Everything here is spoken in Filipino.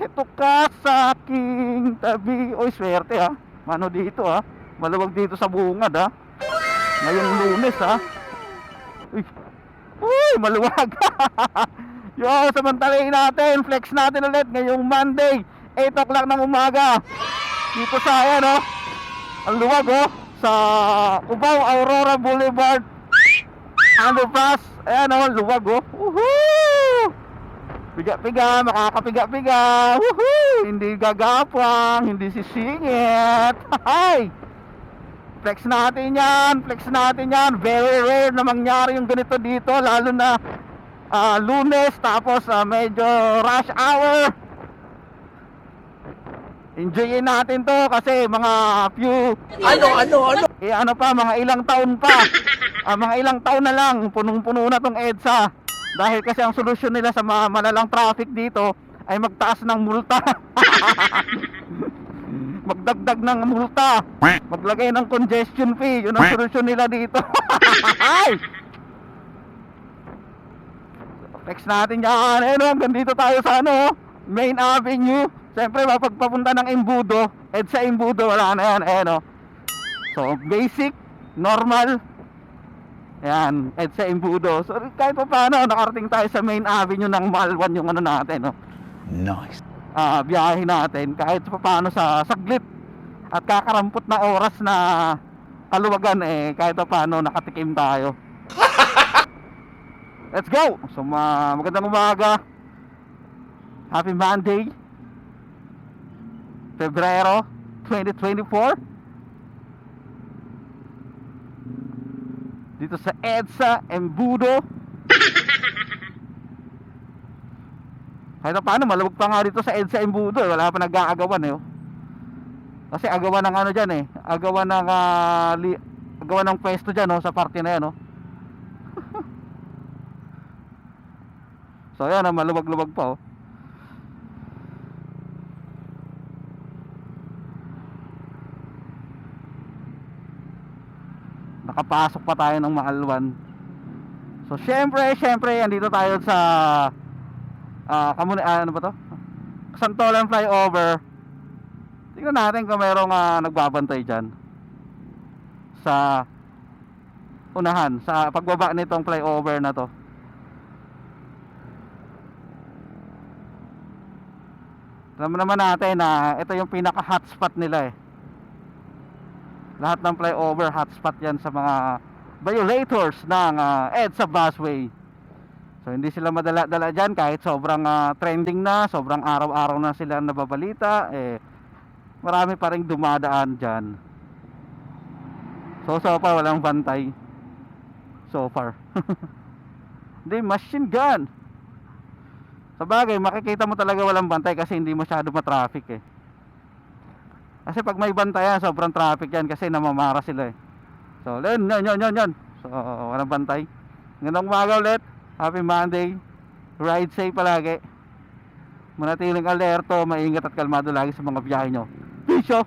Ito ka sa aking tabi. Oy, swerte ha. Mano dito ha. Maluwag dito sa bungad ha. Ngayong lunes ha. Uy, Uy maluwag. Yo, samantalahin natin. Flex natin ulit ngayong Monday. 8 o'clock ng umaga. Dito sa ayan oh. Ang luwag oh. Sa Cubao Aurora Boulevard. Underpass. Ayan oh, luwag oh. Woohoo! Piga-piga, makakapiga-piga. Woohoo! Hindi gagapang, hindi sisingit. Hay! Flex natin yan, flex natin yan. Very rare na mangyari yung ganito dito, lalo na ah, lunes, tapos ah, medyo rush hour. Enjoyin natin to kasi mga few Ano, ano, ano? eh ano pa, mga ilang taon pa. Ah, mga ilang taon na lang, punong-puno na tong EDSA. Dahil kasi ang solusyon nila sa mga malalang traffic dito ay magtaas ng multa. Magdagdag ng multa. Maglagay ng congestion fee. Yun ang solusyon nila dito. Ay! Text natin yan. Oh, hanggang dito tayo sa ano, Main Avenue. Siyempre, mapagpapunta ng Imbudo. EDSA Imbudo, wala na yan. Ayun, oh. So, basic, normal. Yan, EDSA Imbudo. So, kahit pa paano, nakarating tayo sa main avenue ng Malwan yung ano natin, no? Nice. Ah, biyahe natin kahit pa paano sa saglit at kakarampot na oras na kaluwagan eh kahit pa paano nakatikim tayo. Let's go! So, ma magandang umaga. Happy Monday. Pebrero 2024. Dito sa EDSA Embudo. Kahit na paano, maluwag pa nga dito sa EDSA Embudo. eh. Wala pa nag-aagawan eh. oh. Kasi agawan ng ano dyan eh. Agawan ng, ah, li- agawan ng pwesto dyan oh, sa party na yan oh. so yan, oh, maluwag-luwag pa oh. Nakapasok pa tayo ng Maalwan. So syempre, syempre, andito tayo sa ah kamuni ah, ano ba to? Santolan flyover. Tingnan natin kung merong ah, nagbabantay diyan. Sa unahan sa pagbaba nitong flyover na to. Alam naman natin na ito yung pinaka hotspot nila eh. Lahat ng flyover hotspot yan sa mga violators ng ah, EDSA busway. So hindi sila madala-dala dyan kahit sobrang ah, trending na, sobrang araw-araw na sila nababalita, eh marami pa rin dumadaan dyan. So so far walang bantay. So far. Hindi, machine gun. Sa bagay, makikita mo talaga walang bantay kasi hindi masyado matraffic eh. Kasi pag may bantayan, sobrang traffic yan kasi namamara sila eh. So, yun, yun, yun, yun, yun. So, walang bantay. Ngayong umaga ulit. Happy Monday. Ride safe palagi. Manatiling alerto, maingat at kalmado lagi sa mga biyahe nyo. Peace, oh.